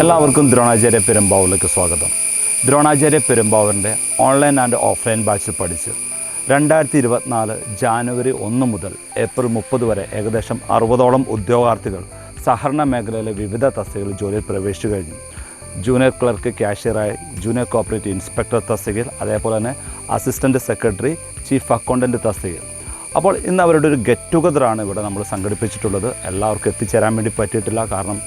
എല്ലാവർക്കും ദ്രോണാചാര്യ പെരുമ്പാവൂരിലേക്ക് സ്വാഗതം. ദ്രോണാചാര്യ പെരുമ്പാവൂരിന്റെ ഓൺലൈൻ ആൻഡ് ഓഫ്ലൈൻ ബാച്ച് പഠിച്ച് രണ്ടായിരത്തി ഇരുപത്തിനാല് ജാനുവരി ഒന്ന് മുതൽ ഏപ്രിൽ മുപ്പത് വരെ ഏകദേശം അറുപതോളം ഉദ്യോഗാർത്ഥികൾ സഹകരണ മേഖലയിലെ വിവിധ തസ്തികകളിൽ ജോലിയിൽ പ്രവേശിച്ചു കഴിഞ്ഞു. ജൂനിയർ ക്ലർക്ക് ക്യാഷ്യറായി ജൂനിയർ കോപ്പറേറ്റീവ് ഇൻസ്പെക്ടർ തസ്തികയിൽ അതേപോലെ തന്നെ അസിസ്റ്റന്റ് സെക്രട്ടറി ചീഫ് അക്കൗണ്ടന്റ് തസ്തികയിൽ. അപ്പോൾ ഇന്ന് അവരുടെ ഒരു ഗെറ്റ് ടുഗദറാണ് ഇവിടെ നമ്മൾ സംഘടിപ്പിച്ചിട്ടുള്ളത്. എല്ലാവർക്കും എത്തിച്ചേരാൻ വേണ്ടി പറ്റിയിട്ടില്ല. കാരണം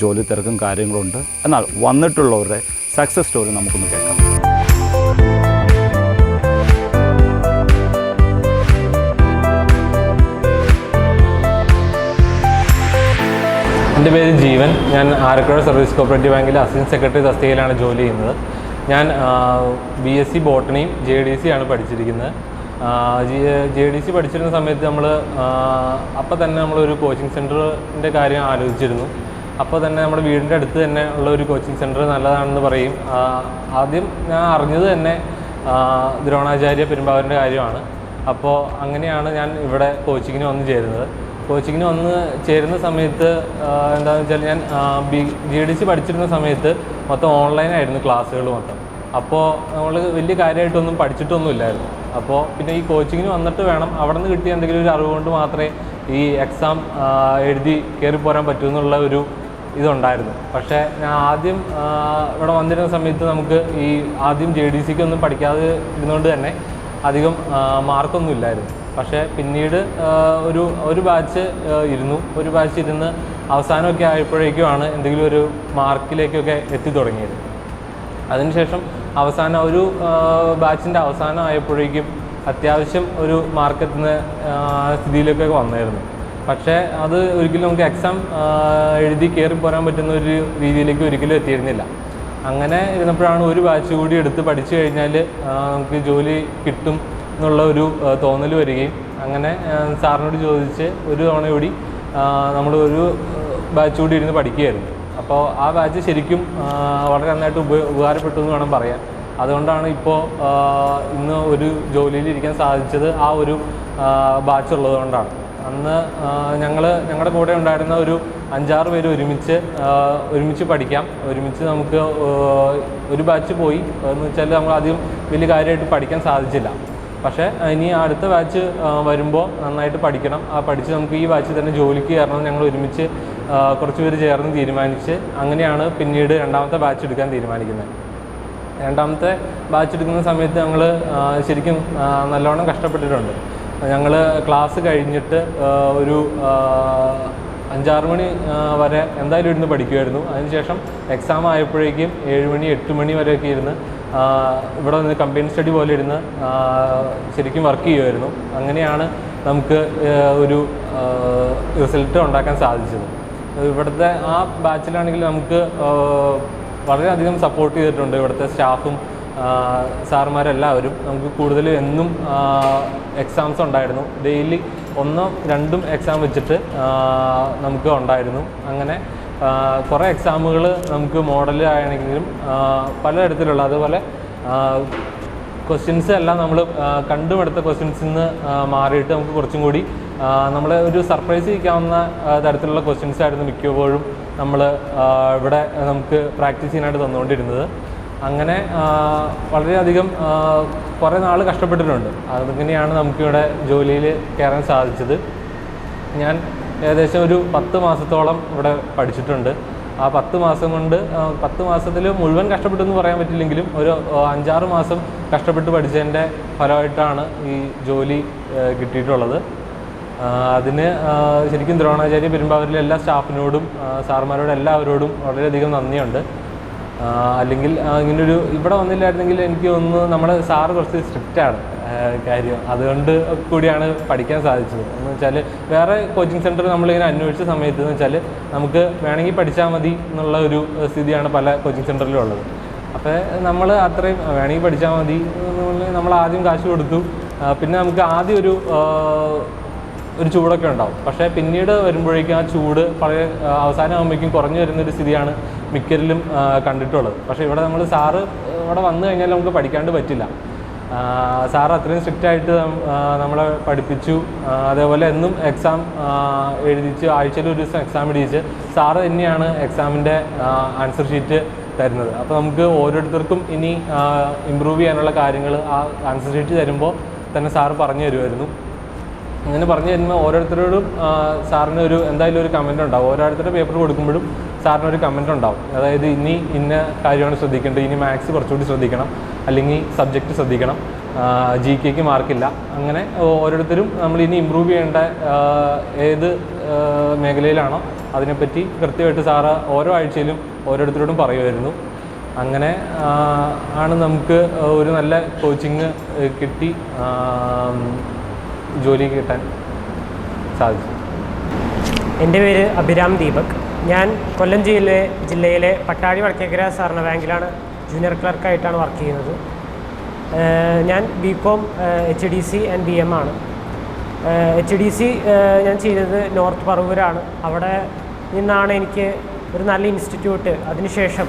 ജോലി തിരക്കും കാര്യങ്ങളുണ്ട്. എന്നാൽ വന്നിട്ടുള്ളവരുടെ സക്സസ് സ്റ്റോറി നമുക്കൊന്ന് കേൾക്കാം. എന്റെ പേര് ജീവൻ. ഞാൻ ആരക്കുഴ സർവീസ് കോപ്പറേറ്റീവ് ബാങ്കിലെ അസിസ്റ്റന്റ് സെക്രട്ടറി തസ്തികയിലാണ് ജോലി ചെയ്യുന്നത്. ഞാൻ ബി എസ് സി ബോട്ടണിയും ജെ ഡി സി ആണ് പഠിച്ചിരിക്കുന്നത്. ജെ ഡി സി പഠിച്ചിരുന്ന സമയത്ത് നമ്മൾ അപ്പം തന്നെ നമ്മളൊരു കോച്ചിങ് സെന്ററിന്റെ കാര്യം ആലോചിച്ചിരുന്നു. അപ്പോൾ തന്നെ നമ്മുടെ വീടിന്റെ അടുത്ത് തന്നെ ഉള്ള ഒരു കോച്ചിങ് സെന്റർ നല്ലതാണെന്ന് പറയും. ആദ്യം ഞാൻ അറിഞ്ഞത് തന്നെ ദ്രോണാചാര്യ പെരുമ്പാവൂരിന്റെ കാര്യമാണ്. അപ്പോൾ അങ്ങനെയാണ് ഞാൻ ഇവിടെ കോച്ചിങ്ങിന് വന്ന് ചേരുന്നത്. കോച്ചിങ്ങിന് വന്ന് ചേരുന്ന സമയത്ത് എന്താണെന്ന് വെച്ചാൽ ഞാൻ ബി ജി ഡി സി പഠിച്ചിരുന്ന സമയത്ത് മൊത്തം ഓൺലൈനായിരുന്നു ക്ലാസ്സുകൾ മൊത്തം. അപ്പോൾ നമ്മൾ വലിയ കാര്യമായിട്ടൊന്നും പഠിച്ചിട്ടൊന്നുമില്ലായിരുന്നു. അപ്പോൾ പിന്നെ ഈ കോച്ചിങ്ങിന് വന്നിട്ട് വേണം അവിടെ നിന്ന് കിട്ടിയ എന്തെങ്കിലും ഒരു അറിവ് കൊണ്ട് മാത്രമേ ഈ എക്സാം എഴുതി കയറി പോരാൻ പറ്റൂ എന്നുള്ള ഒരു ഇതുണ്ടായിരുന്നു. പക്ഷേ ഞാൻ ആദ്യം ഇവിടെ വന്നിരുന്ന സമയത്ത് നമുക്ക് ഈ ആദ്യം ജെ ഡി സിക്ക് ഒന്നും പഠിക്കാതെ ഇരുന്നുകൊണ്ട് തന്നെ അധികം മാർക്കൊന്നും ഇല്ലായിരുന്നു. പക്ഷേ പിന്നീട് ഒരു ഒരു ബാച്ച് ഇരുന്നു. ഒരു ബാച്ച് ഇരുന്ന് അവസാനമൊക്കെ ആയപ്പോഴേക്കുമാണ് എന്തെങ്കിലും ഒരു മാർക്കിലേക്കൊക്കെ എത്തി തുടങ്ങിയത്. അതിനുശേഷം അവസാനം ഒരു ബാച്ചിന്റെ അവസാനം ആയപ്പോഴേക്കും അത്യാവശ്യം ഒരു മാർക്കെത്തുന്ന സ്ഥിതിയിലേക്കൊക്കെ വന്നായിരുന്നു. പക്ഷേ അത് ഒരിക്കലും നമുക്ക് എക്സാം എഴുതി കയറി പോരാൻ പറ്റുന്ന ഒരു രീതിയിലേക്ക് ഒരിക്കലും എത്തിയിരുന്നില്ല. അങ്ങനെ ഇരുന്നപ്പോഴാണ് ഒരു ബാച്ച് കൂടി എടുത്ത് പഠിച്ചു കഴിഞ്ഞാൽ നമുക്ക് ജോലി കിട്ടും എന്നുള്ള ഒരു തോന്നൽ വരികയും അങ്ങനെ സാറിനോട് ചോദിച്ച് ഒരു തവണ കൂടി നമ്മൾ ഒരു ബാച്ച് കൂടി ഇരുന്ന് പഠിക്കുകയായിരുന്നു. അപ്പോൾ ആ ബാച്ച് ശരിക്കും വളരെ നന്നായിട്ട് ഉപ ഉപകാരപ്പെട്ടു എന്ന് വേണം പറയാൻ. അതുകൊണ്ടാണ് ഇപ്പോൾ ഇന്ന് ഒരു ജോലിയിൽ ഇരിക്കാൻ സാധിച്ചത് ആ ഒരു ബാച്ച് ഉള്ളത് കൊണ്ടാണ് അന്ന് ഞങ്ങൾ ഞങ്ങളുടെ കൂടെ ഉണ്ടായിരുന്ന ഒരു അഞ്ചാറ് പേര് ഒരുമിച്ച് ഒരുമിച്ച് പഠിക്കാം. ഒരുമിച്ച് നമുക്ക് ഒരു ബാച്ച് പോയി. എന്ന് വെച്ചാൽ നമ്മൾ ആദ്യം വലിയ കാര്യമായിട്ട് പഠിക്കാൻ സാധിച്ചില്ല. പക്ഷേ ഇനി അടുത്ത ബാച്ച് വരുമ്പോൾ നന്നായിട്ട് പഠിക്കണം. ആ പഠിച്ച് നമുക്ക് ഈ ബാച്ചിൽ തന്നെ ജോലിക്ക് കയറണം ഞങ്ങൾ ഒരുമിച്ച് കുറച്ച് പേര് ചേർന്ന് തീരുമാനിച്ച് അങ്ങനെയാണ് പിന്നീട് രണ്ടാമത്തെ ബാച്ച് എടുക്കാൻ തീരുമാനിക്കുന്നത്. രണ്ടാമത്തെ ബാച്ച് എടുക്കുന്ന സമയത്ത് ഞങ്ങൾ ശരിക്കും നല്ലോണം കഷ്ടപ്പെട്ടിട്ടുണ്ട്. ഞങ്ങൾ ക്ലാസ് കഴിഞ്ഞിട്ട് ഒരു അഞ്ചാറ് മണി വരെ എന്തായാലും ഇരുന്ന് പഠിക്കുമായിരുന്നു അതിനുശേഷം എക്സാം ആയപ്പോഴേക്കും ഏഴ് മണി എട്ട് മണി വരെയൊക്കെ ഇരുന്ന് ഇവിടെ നിന്ന് കമ്പൈൻ സ്റ്റഡി പോലെ ഇരുന്ന് ശരിക്കും വർക്ക് ചെയ്യുമായിരുന്നു അങ്ങനെയാണ് നമുക്ക് ഒരു റിസൾട്ട് ഉണ്ടാക്കാൻ സാധിച്ചത്. ഇവിടുത്തെ ആ ബാച്ചിലാണെങ്കിൽ നമുക്ക് വളരെയധികം സപ്പോർട്ട് ചെയ്തിട്ടുണ്ട് ഇവിടുത്തെ സ്റ്റാഫും സാറുമാരെല്ലാവരും നമുക്ക് കൂടുതൽ എന്നും എക്സാംസ് ഉണ്ടായിരുന്നു. ഡെയിലി ഒന്നോ രണ്ടും എക്സാം വെച്ചിട്ട് നമുക്ക് ഉണ്ടായിരുന്നു. അങ്ങനെ കുറേ എക്സാമുകൾ നമുക്ക് ആ, പലതരത്തിലുള്ള അതുപോലെ ക്വസ്റ്റ്യൻസ് എല്ലാം നമ്മൾ കണ്ടുമെടുത്ത ക്വസ്റ്റ്യൻസിൽ നിന്ന് മാറിയിട്ട് നമുക്ക് കുറച്ചും കൂടി നമ്മളെ ഒരു സർപ്രൈസ് ചെയ്യിക്കാവുന്ന തരത്തിലുള്ള ക്വസ്റ്റ്യൻസ് ആയിരുന്നു മിക്കപ്പോഴും നമ്മൾ ഇവിടെ നമുക്ക് പ്രാക്ടീസ് ചെയ്യാനായിട്ട് തന്നുകൊണ്ടിരുന്നത്. അങ്ങനെ വളരെയധികം കുറേ നാൾ കഷ്ടപ്പെട്ടിട്ടുണ്ട്. അതിങ്ങനെയാണ് നമുക്കിവിടെ ജോലിയിൽ കയറാൻ സാധിച്ചത്. ഞാൻ ഏകദേശം ഒരു പത്ത് മാസത്തോളം ഇവിടെ പഠിച്ചിട്ടുണ്ട്. ആ പത്ത് മാസം കൊണ്ട് പത്ത് മാസത്തിൽ മുഴുവൻ കഷ്ടപ്പെട്ടെന്ന് പറയാൻ പറ്റില്ലെങ്കിലും ഒരു അഞ്ചാറ് മാസം കഷ്ടപ്പെട്ട് പഠിച്ചതിന്റെ ഫലമായിട്ടാണ് ഈ ജോലി കിട്ടിയിട്ടുള്ളത്. അതിന് ശരിക്കും ദ്രോണാചാര്യ പെരുമ്പാവൂരിലെ എല്ലാ സ്റ്റാഫിനോടും സാർമാരോടും എല്ലാവരോടും വളരെയധികം നന്ദിയുണ്ട്. അല്ലെങ്കിൽ ഇങ്ങനൊരു ഇവിടെ വന്നില്ലായിരുന്നെങ്കിൽ എനിക്ക് ഒന്ന് നമ്മുടെ സാറ് കുറച്ച് സ്ട്രിക്റ്റാണ് കാര്യം. അതുകൊണ്ട് കൂടിയാണ് പഠിക്കാൻ സാധിച്ചത്. എന്ന് വെച്ചാൽ വേറെ കോച്ചിങ് സെന്റർ നമ്മളിങ്ങനെ അന്വേഷിച്ച സമയത്ത് എന്ന് വെച്ചാൽ നമുക്ക് വേണമെങ്കിൽ പഠിച്ചാൽ മതി എന്നുള്ള ഒരു സ്ഥിതിയാണ് പല കോച്ചിങ് സെന്ററിലും ഉള്ളത്. അപ്പോൾ നമ്മൾ അത്രയും വേണമെങ്കിൽ പഠിച്ചാൽ മതി നമ്മൾ ആദ്യം കാശ് കൊടുത്തു. പിന്നെ നമുക്ക് ആദ്യം ഒരു ഒരു ചൂടൊക്കെ ഉണ്ടാവും. പക്ഷേ പിന്നീട് വരുമ്പോഴേക്കും ആ ചൂട് പഴയ അവസാനമാകുമ്പോഴേക്കും കുറഞ്ഞു വരുന്നൊരു സ്ഥിതിയാണ് മിക്കരിലും കണ്ടിട്ടുള്ളത്. പക്ഷേ ഇവിടെ നമ്മൾ സാറ് ഇവിടെ വന്നു കഴിഞ്ഞാൽ നമുക്ക് പഠിക്കാണ്ട് പറ്റില്ല. സാർ അത്രയും സ്ട്രിക്റ്റ് ആയിട്ട് നമ്മളെ പഠിപ്പിച്ചു. അതേപോലെ എന്നും എക്സാം എഴുതിച്ച് ആഴ്ചയിൽ ഒരു ദിവസം എക്സാം എഴുതിച്ച് സാറ് തന്നെയാണ് എക്സാമിന്റെ ആൻസർ ഷീറ്റ് തരുന്നത്. അപ്പോൾ നമുക്ക് ഓരോരുത്തർക്കും ഇനി ഇമ്പ്രൂവ് ചെയ്യാനുള്ള കാര്യങ്ങൾ ആ ആൻസർ ഷീറ്റ് തരുമ്പോൾ തന്നെ സാറ് പറഞ്ഞു തരുമായിരുന്നു. അങ്ങനെ പറഞ്ഞു തരുമ്പോൾ ഓരോരുത്തരോടും സാറിന് ഒരു എന്തായാലും ഒരു കമന്റ് ഉണ്ടാവും. ഓരോരുത്തരുടെ പേപ്പർ കൊടുക്കുമ്പോഴും സാറിന് ഒരു കമന്റ് ഉണ്ടാവും. അതായത് ഇനി ഇന്ന കാര്യമാണ് ശ്രദ്ധിക്കേണ്ടത് ഇനി മാത്സ് കുറച്ചുകൂടി ശ്രദ്ധിക്കണം അല്ലെങ്കിൽ സബ്ജക്റ്റ് ശ്രദ്ധിക്കണം ജി കെക്ക് മാർക്കില്ല അങ്ങനെ ഓരോരുത്തരും നമ്മൾ ഇനി ഇമ്പ്രൂവ് ചെയ്യേണ്ട ഏത് മേഖലയിലാണോ അതിനെപ്പറ്റി കൃത്യമായിട്ട് സാറ് ഓരോ ആഴ്ചയിലും ഓരോരുത്തരോടും പറയുമായിരുന്നു. അങ്ങനെ ആണ് നമുക്ക് ഒരു നല്ല കോച്ചിങ് കിട്ടി. ജോലി കിട്ടാൻ സാധിച്ചു. എന്റെ പേര് അഭിരാം ദീപക്. ഞാൻ കൊല്ലം ജില്ലയിലെ ജില്ലയിലെ പട്ടാഴി വടക്കേക്കര സഹകരണ ബാങ്കിലാണ് ജൂനിയർ ക്ലർക്കായിട്ടാണ് വർക്ക് ചെയ്യുന്നത്. ഞാൻ B com H D C and B M ആണ്. എച്ച് ഡി സി ഞാൻ ചെയ്തത് നോർത്ത് പറവൂരാണ്. അവിടെ നിന്നാണ് എനിക്ക് ഒരു നല്ല ഇൻസ്റ്റിറ്റ്യൂട്ട് അതിനുശേഷം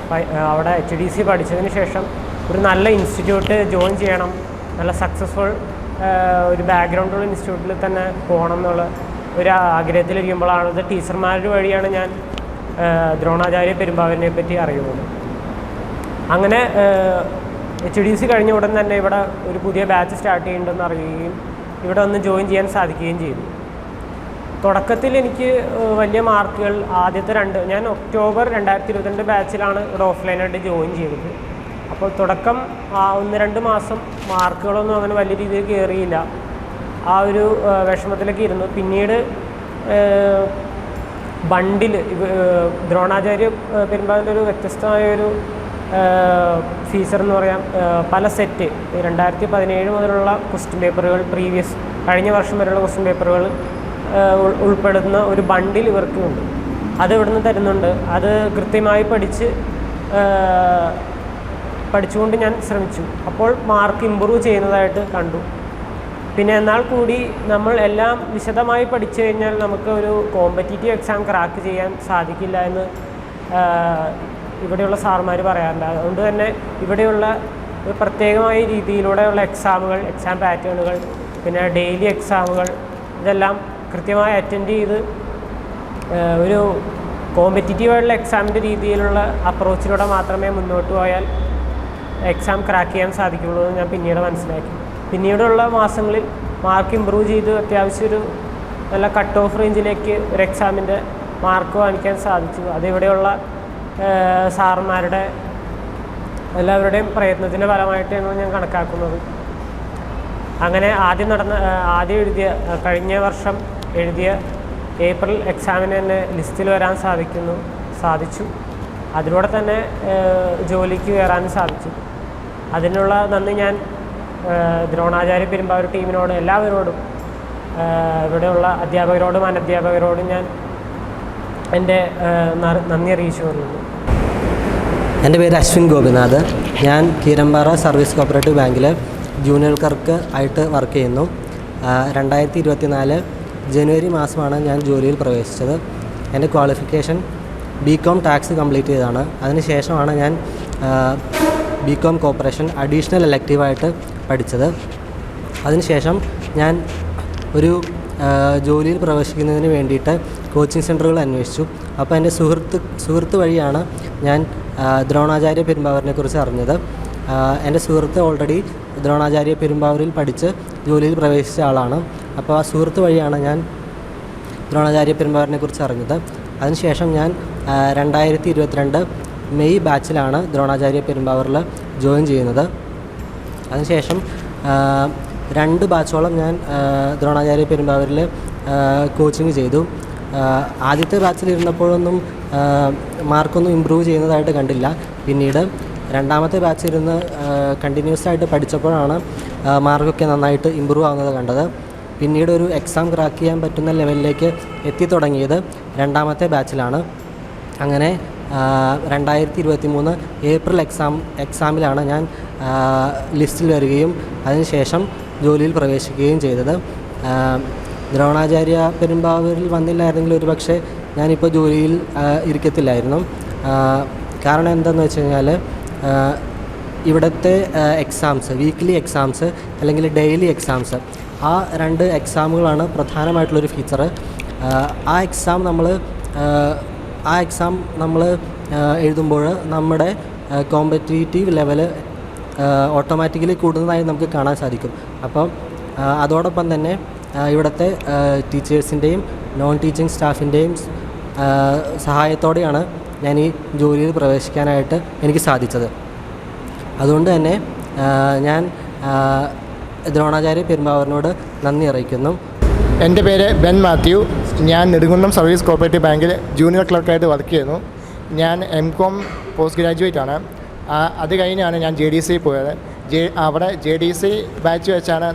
അവിടെ എച്ച് ഡി സി പഠിച്ചതിന് ശേഷം ഒരു നല്ല ഇൻസ്റ്റിറ്റ്യൂട്ട് ജോയിൻ ചെയ്യണം. നല്ല സക്സസ്ഫുൾ ഒരു ബാക്ക്ഗ്രൗണ്ടുള്ള ഇൻസ്റ്റിറ്റ്യൂട്ടിൽ തന്നെ പോകണം എന്നുള്ള ഒരു ആഗ്രഹത്തിലിരിക്കുമ്പോഴാണ് ഇത്. ടീച്ചർമാരുടെ വഴിയാണ് ഞാൻ ദ്രോണാചാര്യ പെരുമ്പാവിനെ പറ്റി അറിയുന്നത്. അങ്ങനെ എച്ച് ഡി സി കഴിഞ്ഞ ഉടൻ തന്നെ ഇവിടെ ഒരു പുതിയ ബാച്ച് സ്റ്റാർട്ട് ചെയ്യുന്നുണ്ടെന്ന് അറിയുകയും ഇവിടെ ഒന്ന് ജോയിൻ ചെയ്യാൻ സാധിക്കുകയും ചെയ്തു. തുടക്കത്തിൽ എനിക്ക് വലിയ മാർക്കുകൾ ആദ്യത്തെ രണ്ട് ഞാൻ ഒക്ടോബർ രണ്ടായിരത്തി ഇരുപത്തിരണ്ട് ബാച്ചിലാണ് ഇവിടെ ഓഫ്ലൈനായിട്ട് ജോയിൻ ചെയ്തത്. അപ്പോൾ തുടക്കം ആ ഒന്ന് രണ്ട് മാസം മാർക്കുകളൊന്നും അങ്ങനെ വലിയ രീതിയിൽ കയറിയില്ല. ആ ഒരു വിഷമത്തിലേക്ക് ഇരുന്നു. പിന്നീട് ബണ്ടിൽ ദ്രോണാചാര്യ പെരുമ്പാവിന്റെ ഒരു വ്യത്യസ്തമായ ഒരു ഫീച്ചർ എന്ന് പറയാം. പല സെറ്റ്. രണ്ടായിരത്തി പതിനേഴ് മുതലുള്ള ക്വസ്റ്റ്യൻ പേപ്പറുകൾ പ്രീവിയസ് കഴിഞ്ഞ വർഷം വരെയുള്ള ക്വസ്റ്റ്യൻ പേപ്പറുകൾ ഉൾപ്പെടുന്ന ഒരു ബണ്ടിൽ ഇവർക്കുമുണ്ട്. അത് ഇവിടുന്ന് തരുന്നുണ്ട്? അത് കൃത്യമായി പഠിച്ച് പഠിച്ചുകൊണ്ട് ഞാൻ ശ്രമിച്ചു. അപ്പോൾ മാർക്ക് ഇമ്പ്രൂവ് ചെയ്യുന്നതായിട്ട് കണ്ടു. പിന്നെ എന്നാൽ കൂടി നമ്മൾ എല്ലാം വിശദമായി പഠിച്ചു കഴിഞ്ഞാൽ നമുക്ക് ഒരു കോമ്പറ്റീറ്റീവ് എക്സാം ക്രാക്ക് ചെയ്യാൻ സാധിക്കില്ല എന്ന് ഇവിടെയുള്ള സാർമാർ പറയാറുണ്ട്. അതുകൊണ്ട് തന്നെ ഇവിടെയുള്ള ഒരു പ്രത്യേകമായ രീതിയിലൂടെയുള്ള എക്സാമുകൾ എക്സാം പാറ്റേണുകൾ പിന്നെ ഡെയിലി എക്സാമുകൾ ഇതെല്ലാം കൃത്യമായി അറ്റൻഡ് ചെയ്ത് ഒരു കോമ്പറ്റീറ്റീവായിട്ടുള്ള എക്സാമിന്റെ രീതിയിലുള്ള അപ്രോച്ചിലൂടെ മാത്രമേ മുന്നോട്ട് പോയാൽ എക്സാം ക്രാക്ക് ചെയ്യാൻ സാധിക്കുള്ളൂ എന്ന് ഞാൻ പിന്നീട് മനസ്സിലാക്കി. പിന്നീടുള്ള മാസങ്ങളിൽ മാർക്ക് ഇമ്പ്രൂവ് ചെയ്ത് അത്യാവശ്യം ഒരു നല്ല കട്ട് ഓഫ് റേഞ്ചിലേക്ക് ഒരു എക്സാമിന്റെ മാർക്ക് വാങ്ങിക്കാൻ സാധിച്ചു. അതിവിടെയുള്ള സാറന്മാരുടെ എല്ലാവരുടെയും പ്രയത്നത്തിന്റെ ഫലമായിട്ടാണ് ഞാൻ കണക്കാക്കുന്നത്. അങ്ങനെ ആദ്യം നടന്ന ആദ്യം എഴുതിയ കഴിഞ്ഞ വർഷം എഴുതിയ ഏപ്രിൽ എക്സാമിന് തന്നെ ലിസ്റ്റിൽ വരാൻ സാധിക്കുന്നു സാധിച്ചു. അതിലൂടെ തന്നെ ജോലിക്ക് കയറാനും സാധിച്ചു. അതിനുള്ള നന്ദി ഞാൻ ദ്രോണാചാര്യ പെരുമ്പാവൂർ ടീമിനോടും എല്ലാവരോടും ഇവിടെയുള്ള അധ്യാപകരോടും അനധ്യാപകരോടും ഞാൻ എന്റെ നന്ദി അറിയിച്ചു കൊള്ളുന്നു എന്റെ പേര് അശ്വിൻ ഗോപിനാഥ്. ഞാൻ കീരമ്പാറ സർവീസ് കോപ്പറേറ്റീവ് ബാങ്കിൽ ജൂനിയർ കർക്ക് ആയിട്ട് വർക്ക് ചെയ്യുന്നു. രണ്ടായിരത്തി ഇരുപത്തിനാല് ജനുവരി മാസമാണ് ഞാൻ ജോലിയിൽ പ്രവേശിച്ചത്. എന്റെ qualification B com tax complete ചെയ്തതാണ്. അതിനുശേഷമാണ് ഞാൻ ബി കോം കോപ്പറേഷൻ അഡീഷണൽ എലക്റ്റീവായിട്ട് പഠിച്ചത്. അതിനുശേഷം ഞാൻ ഒരു ജോലിയിൽ പ്രവേശിക്കുന്നതിന് വേണ്ടിയിട്ട് കോച്ചിങ് സെന്ററുകൾ അന്വേഷിച്ചു. അപ്പോൾ എന്റെ സുഹൃത്ത് സുഹൃത്ത് വഴിയാണ് ഞാൻ ദ്രോണാചാര്യ പെരുമ്പാവൂരിനെ കുറിച്ച് അറിഞ്ഞത്. എന്റെ സുഹൃത്ത് ഓൾറെഡി ദ്രോണാചാര്യ പെരുമ്പാവൂരിൽ പഠിച്ച് ജോലിയിൽ പ്രവേശിച്ച ആളാണ്. അപ്പോൾ ആ സുഹൃത്ത് വഴിയാണ് ഞാൻ ദ്രോണാചാര്യ പെരുമ്പാവൂരിനെ കുറിച്ച് അറിഞ്ഞത്. അതിനുശേഷം ഞാൻ രണ്ടായിരത്തി ഇരുപത്തിരണ്ട് മെയ് ബാച്ചിലാണ് ദ്രോണാചാര്യ പെരുമ്പാവൂരിൽ ജോയിൻ ചെയ്യുന്നത്. അതിനുശേഷം രണ്ട് ബാച്ചോളം ഞാൻ ദ്രോണാചാര്യ പെരുമ്പാവൂരിൽ കോച്ചിങ് ചെയ്തു. ആദ്യത്തെ ബാച്ചിലിരുന്നപ്പോഴൊന്നും മാർക്കൊന്നും ഇമ്പ്രൂവ് ചെയ്യുന്നതായിട്ട് കണ്ടില്ല. പിന്നീട് രണ്ടാമത്തെ ബാച്ചിലിരുന്ന് കണ്ടിന്യൂസ് ആയിട്ട് പഠിച്ചപ്പോഴാണ് മാർക്കൊക്കെ നന്നായിട്ട് ഇമ്പ്രൂവ് ആവുന്നത് കണ്ടത്. പിന്നീട് ഒരു എക്സാം ക്രാക്ക് ചെയ്യാൻ പറ്റുന്ന ലെവലിലേക്ക് എത്തിത്തുടങ്ങിയത് രണ്ടാമത്തെ ബാച്ചിലാണ്. അങ്ങനെ രണ്ടായിരത്തി ഇരുപത്തി മൂന്ന് ഏപ്രിൽ എക്സാം എക്സാമിലാണ് ഞാൻ ലിസ്റ്റിൽ വരികയും അതിനുശേഷം ജോലിയിൽ പ്രവേശിക്കുകയും ചെയ്തത്. ദ്രോണാചാര്യ പെരുമ്പാവൂരിൽ വന്നില്ലായിരുന്നെങ്കിൽ ഒരു പക്ഷേ ഞാനിപ്പോൾ ജോലിയിൽ ഇരിക്കത്തില്ലായിരുന്നു. കാരണം എന്താണെന്ന് വെച്ച് കഴിഞ്ഞാൽ ഇവിടുത്തെ എക്സാംസ് വീക്ക്ലി എക്സാംസ് അല്ലെങ്കിൽ ഡെയിലി എക്സാംസ് ആ രണ്ട് എക്സാമുകളാണ് പ്രധാനമായിട്ടുള്ളൊരു ഫീച്ചർ ആ എക്സാം നമ്മൾ ആ എക്സാം നമ്മൾ എഴുതുമ്പോൾ നമ്മുടെ കോമ്പറ്റേറ്റീവ് ലെവൽ ഓട്ടോമാറ്റിക്കലി കൂടുന്നതായി നമുക്ക് കാണാൻ സാധിക്കും. അപ്പം അതോടൊപ്പം തന്നെ ഇവിടുത്തെ ടീച്ചേഴ്സിന്റെയും നോൺ ടീച്ചിങ് സ്റ്റാഫിന്റെയും സഹായത്തോടെയാണ് ഞാൻ ഈ ജോലിയിൽ പ്രവേശിക്കാനായിട്ട് എനിക്ക് സാധിച്ചത്. അതുകൊണ്ട് തന്നെ ഞാൻ ദ്രോണാചാര്യ പെരുമ്പാവൂരിനോട് നന്ദി അറിയിക്കുന്നു. എന്റെ പേര് ബെൻ മാത്യു. ഞാൻ നെടുങ്കുന്നം സർവീസ് കോപ്പറേറ്റീവ് ബാങ്കിൽ ജൂനിയർ ക്ലർക്കായിട്ട് വർക്ക് ചെയ്യുന്നു. ഞാൻ എം കോം പോസ്റ്റ് ഗ്രാജുവേറ്റ് ആണ്. അത് കഴിഞ്ഞാണ് ഞാൻ ജെ ഡി സി പോയത്. ജെ അവിടെ ജെ ഡി സി ബാച്ച് വെച്ചാണ്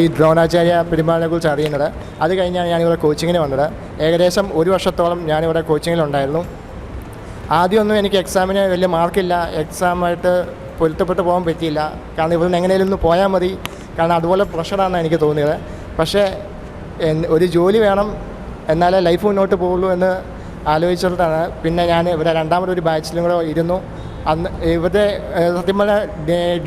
ഈ ദ്രോണാചാര്യ പെരുമാളിനെ കുറിച്ച് അറിയുന്നത്. അത് കഴിഞ്ഞാണ് ഞാനിവിടെ കോച്ചിങ്ങിന് വന്നത്. ഏകദേശം ഒരു വർഷത്തോളം ഞാനിവിടെ കോച്ചിങ്ങിലുണ്ടായിരുന്നു ആദ്യമൊന്നും എനിക്ക് എക്സാമിന് വലിയ മാർക്കില്ല എക്സാമായിട്ട് പൊരുത്തപ്പെട്ട് പോകാൻ പറ്റിയില്ല. കാരണം ഇവിടുന്ന് എങ്ങനെയും ഒന്ന് പോയാൽ മതി. കാരണം അതുപോലെ പ്രഷറാണെന്നാണ് എനിക്ക് തോന്നിയത്. പക്ഷേ ഒരു ജോലി വേണം. എന്നാലേ ലൈഫ് മുന്നോട്ട് പോകുള്ളൂ എന്ന് ആലോചിച്ചിട്ടാണ്. പിന്നെ ഞാൻ ഇവിടെ രണ്ടാമതൊരു ബാച്ചിലും കൂടെ ഇരുന്നു. അന്ന് ഇവിടെ സത്യം പറഞ്ഞാൽ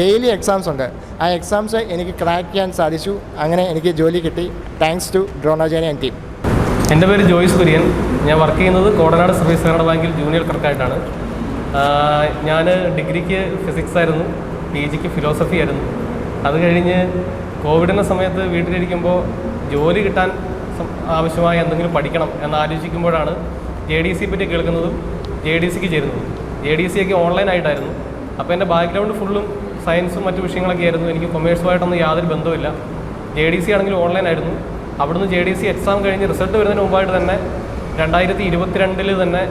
ഡെയിലി എക്സാംസ് ഉണ്ട്. ആ എക്സാംസ് എനിക്ക് ക്രാക്ക് ചെയ്യാൻ സാധിച്ചു. അങ്ങനെ എനിക്ക് ജോലി കിട്ടി. Thanks to Dronacharya and team എന്റെ പേര് ജോയിസ് കുര്യൻ. ഞാൻ വർക്ക് ചെയ്യുന്നത് കോടനാട് സർവീസ് സഹകരണ ബാങ്കിൽ ജൂനിയർ ക്ലർക്കായിട്ടാണ് ഞാൻ ഡിഗ്രിക്ക് ഫിസിക്സ് ആയിരുന്നു. പി ജിക്ക് ഫിലോസഫി ആയിരുന്നു. അത് കഴിഞ്ഞ് കോവിഡിന്റെ സമയത്ത് വീട്ടിലിരിക്കുമ്പോൾ ജോലി കിട്ടാൻ ആവശ്യമായ എന്തെങ്കിലും പഠിക്കണം എന്നാലോചിക്കുമ്പോഴാണ് ജെ ഡി സി പറ്റി കേൾക്കുന്നതും ജെ ഡി സിക്ക് ചേരുന്നതും. ജെ ഡി സി ഒക്കെ ഓൺലൈനായിട്ടായിരുന്നു അപ്പോൾ എന്റെ ബാക്ക്ഗ്രൗണ്ട് ഫുള്ളും സയൻസും മറ്റു വിഷയങ്ങളൊക്കെ ആയിരുന്നു. എനിക്ക് കൊമേഴ്സുമായിട്ടൊന്നും യാതൊരു ബന്ധമില്ല ജെ ഡി സി ആണെങ്കിൽ ഓൺലൈനായിരുന്നു അവിടുന്ന് ജെ ഡി സി എക്സാം കഴിഞ്ഞ് റിസൾട്ട് വരുന്നതിന് മുമ്പായിട്ട് തന്നെ രണ്ടായിരത്തി ഇരുപത്തിരണ്ടിൽ തന്നെ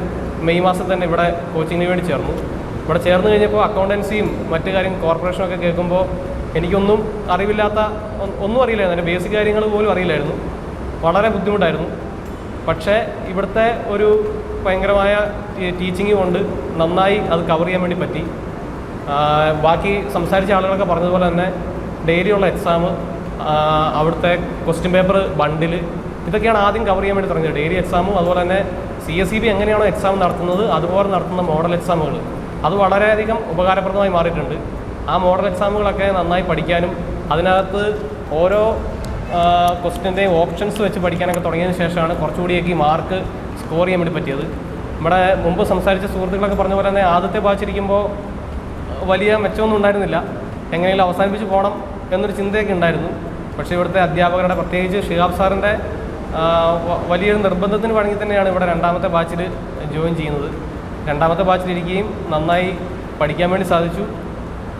മെയ് മാസത്തിൽ തന്നെ ഇവിടെ കോച്ചിങ്ങിന് വേണ്ടി ചേർന്നു. ഇവിടെ ചേർന്ന് കഴിഞ്ഞപ്പോൾ അക്കൗണ്ടൻസിയും മറ്റു കാര്യം കോർപ്പറേഷനൊക്കെ കേൾക്കുമ്പോൾ എനിക്കൊന്നും അറിവില്ലാത്ത ഒന്നും അറിയില്ലായിരുന്നു. എന്റെ ബേസിക് കാര്യങ്ങൾ പോലും അറിയില്ലായിരുന്നു. വളരെ ബുദ്ധിമുട്ടായിരുന്നു. പക്ഷേ ഇവിടുത്തെ ഒരു ഭയങ്കരമായ ടീച്ചിങ് കൊണ്ട് നന്നായി അത് കവർ ചെയ്യാൻ വേണ്ടി പറ്റി. ബാക്കി സംസാരിച്ച ആളുകളൊക്കെ പറഞ്ഞതുപോലെ തന്നെ ഡെയിലിയുള്ള എക്സാം അവിടുത്തെ ക്വസ്റ്റ്യൻ പേപ്പർ ബണ്ടിൽ ഇതൊക്കെയാണ് ആദ്യം കവർ ചെയ്യാൻ വേണ്ടി തുടങ്ങിയത്. ഡെയിലി എക്സാമും അതുപോലെ തന്നെ സി എസ് ഇ ബി എങ്ങനെയാണോ എക്സാം നടത്തുന്നത് അതുപോലെ നടത്തുന്ന മോഡൽ എക്സാമുകൾ അത് വളരെയധികം ഉപകാരപ്രദമായി മാറിയിട്ടുണ്ട്. ആ മോഡൽ എക്സാമുകളൊക്കെ നന്നായി പഠിക്കാനും അതിനകത്ത് ഓരോ ക്വസ്റ്റ്യന്റെയും ഓപ്ഷൻസ് വെച്ച് പഠിക്കാനൊക്കെ തുടങ്ങിയതിന് ശേഷമാണ് കുറച്ചുകൂടിയൊക്കെ ഈ മാർക്ക് സ്കോർ ചെയ്യാൻ വേണ്ടി പറ്റിയത്. നമ്മുടെ മുമ്പ് സംസാരിച്ച സുഹൃത്തുക്കളൊക്കെ പറഞ്ഞ പോലെ തന്നെ ആദ്യത്തെ ബാച്ചിരിക്കുമ്പോൾ വലിയ മെച്ചമൊന്നും ഉണ്ടായിരുന്നില്ല. എങ്ങനെയെങ്കിലും അവസാനിപ്പിച്ച് പോകണം എന്നൊരു ചിന്തയൊക്കെ ഉണ്ടായിരുന്നു. പക്ഷേ ഇവിടുത്തെ അധ്യാപകരുടെ പ്രത്യേകിച്ച് ഷിഹാബ് സാറിന്റെ വലിയൊരു നിർബന്ധത്തിന് വഴങ്ങി തന്നെയാണ് ഇവിടെ രണ്ടാമത്തെ ബാച്ചിൽ ജോയിൻ ചെയ്യുന്നത്. രണ്ടാമത്തെ ബാച്ചിലിരിക്കുകയും നന്നായി പഠിക്കാൻ വേണ്ടി സാധിച്ചു.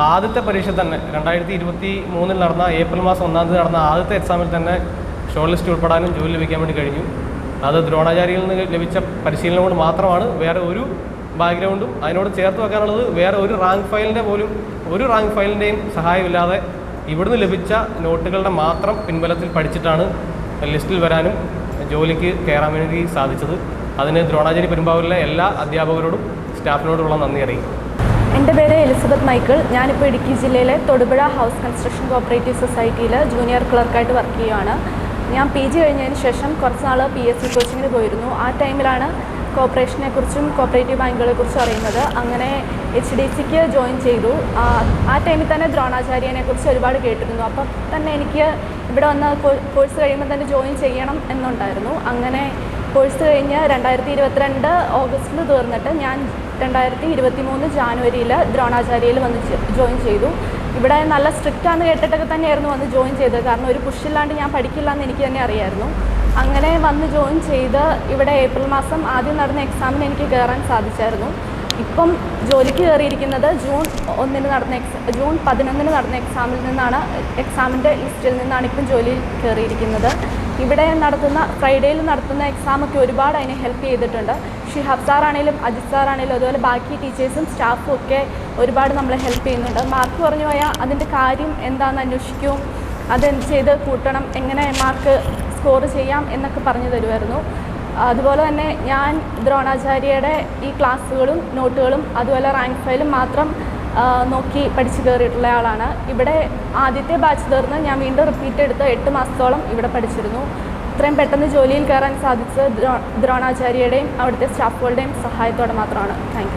ആദ്യത്തെ പരീക്ഷ തന്നെ രണ്ടായിരത്തി ഇരുപത്തി മൂന്നിൽ നടന്ന ഏപ്രിൽ മാസം ഒന്നാം തീയതി നടന്ന ആദ്യത്തെ എക്സാമിൽ തന്നെ ഷോർട്ട് ലിസ്റ്റ് ഉൾപ്പെടാനും ജോലി ലഭിക്കാൻ വേണ്ടി കഴിഞ്ഞു. അത് ദ്രോണാചാര്യയിൽ നിന്ന് ലഭിച്ച പരിശീലനം കൊണ്ട് മാത്രമാണ് വേറെ ഒരു ബാക്ക്ഗ്രൗണ്ടും അതിനോട് ചേർത്ത് വെക്കാനുള്ളത് വേറെ ഒരു റാങ്ക് ഫയലിന്റെ പോലും ഒരു റാങ്ക് ഫയലിന്റെയും സഹായമില്ലാതെ ഇവിടുന്ന് ലഭിച്ച നോട്ടുകളുടെ മാത്രം പിൻബലത്തിൽ പഠിച്ചിട്ടാണ് ലിസ്റ്റിൽ വരാനും ജോലിക്ക് കയറാൻ വേണ്ടി സാധിച്ചത്. അതിന് ദ്രോണാചാരി പെരുമ്പാവൂരിലെ എല്ലാ അധ്യാപകരോടും സ്റ്റാഫിനോടുള്ള നന്ദി അറിയിക്കും എന്റെ പേര് എലിസബത്ത് മൈക്കിൾ. ഞാനിപ്പോൾ ഇടുക്കി ജില്ലയിലെ തൊടുപുഴ ഹൗസ് കൺസ്ട്രക്ഷൻ കോപ്പറേറ്റീവ് സൊസൈറ്റിയിൽ ജൂനിയർ ക്ലർക്കായിട്ട് വർക്ക് ചെയ്യുകയാണ് ഞാൻ പി ജി കഴിഞ്ഞതിന് ശേഷം കുറച്ച് നാൾ പി എസ് സി കോച്ചിങ്ങിന് പോയിരുന്നു. ആ ടൈമിലാണ് കോപ്പറേഷനെ കുറിച്ചും കോപ്പറേറ്റീവ് ബാങ്കുകളെ കുറിച്ചും അറിയുന്നത്. അങ്ങനെ എച്ച് ഡി സിക്ക് ജോയിൻ ചെയ്തു. ആ ടൈമിൽ തന്നെ ദ്രോണാചാര്യനെ കുറിച്ച് ഒരുപാട് കേട്ടിരുന്നു. അപ്പം തന്നെ എനിക്ക് ഇവിടെ വന്ന് കോഴ്സ് കഴിയുമ്പോൾ തന്നെ ജോയിൻ ചെയ്യണം എന്നുണ്ടായിരുന്നു. അങ്ങനെ കോഴ്സ് കഴിഞ്ഞ് രണ്ടായിരത്തി ഇരുപത്തിരണ്ട് ഓഗസ്റ്റിൽ തീർന്നിട്ട് ഞാൻ രണ്ടായിരത്തി ഇരുപത്തി മൂന്ന് ജാനുവരിയിൽ ദ്രോണാചാര്യയിൽ വന്ന് ജോയിൻ ചെയ്തു. ഇവിടെ നല്ല സ്ട്രിക്റ്റ് ആണെന്ന് കേട്ടിട്ടൊക്കെ തന്നെയായിരുന്നു വന്ന് ജോയിൻ ചെയ്തത്. കാരണം ഒരു പുഷില്ലാണ്ട് ഞാൻ പഠിക്കില്ല എന്ന് എനിക്ക് തന്നെ അറിയായിരുന്നു. അങ്ങനെ വന്ന് ജോയിൻ ചെയ്ത് ഇവിടെ ഏപ്രിൽ മാസം ആദ്യം നടന്ന എക്സാമിന് എനിക്ക് കയറാൻ സാധിച്ചായിരുന്നു. ഇപ്പം ജോലിക്ക് കയറിയിരിക്കുന്നത് ജൂൺ ഒന്നിന് നടന്ന എക്സാ ജൂൺ പതിനൊന്നിന് നടന്ന എക്സാമിൽ നിന്നാണ് എക്സാമിന്റെ ലിസ്റ്റിൽ നിന്നാണ് ഇപ്പം ജോലിയിൽ കയറിയിരിക്കുന്നത്. ഇവിടെ നടത്തുന്ന ഫ്രൈഡേയിൽ നടത്തുന്ന എക്സാമൊക്കെ ഒരുപാട് അതിനെ ഹെൽപ്പ് ചെയ്തിട്ടുണ്ട്. ഷിഹാബ് സാറാണേലും അജിത് സാറാണേലും അതുപോലെ ബാക്കി ടീച്ചേഴ്സും സ്റ്റാഫും ഒക്കെ ഒരുപാട് നമ്മളെ ഹെൽപ്പ് ചെയ്യുന്നുണ്ട്. മാർക്ക് പറഞ്ഞു പോയാൽ അതിന്റെ കാര്യം എന്താണെന്ന് അന്വേഷിക്കും. അതെന്ത് ചെയ്ത് കൂട്ടണം എങ്ങനെ മാർക്ക് സ്കോർ ചെയ്യാം എന്നൊക്കെ പറഞ്ഞു തരുമായിരുന്നു. അതുപോലെ തന്നെ ഞാൻ ദ്രോണാചാര്യയുടെ ഈ ക്ലാസ്സുകളും നോട്ടുകളും അതുപോലെ റാങ്ക് ഫയലും മാത്രം നോക്കി പഠിച്ചു കയറിയിട്ടുള്ള ആളാണ്. ഇവിടെ ആദ്യത്തെ ബാച്ച് തീർന്ന് ഞാൻ വീണ്ടും റിപ്പീറ്റ് എടുത്ത് എട്ട് മാസത്തോളം ഇവിടെ പഠിച്ചിരുന്നു. ഇത്രയും പെട്ടെന്ന് ജോലിയിൽ കയറാൻ സാധിച്ചത് ദ്രോ ദ്രോണാചാര്യയുടെയും അവിടുത്തെ സ്റ്റാഫുകളുടെയും സഹായത്തോടെ മാത്രമാണ്. താങ്ക്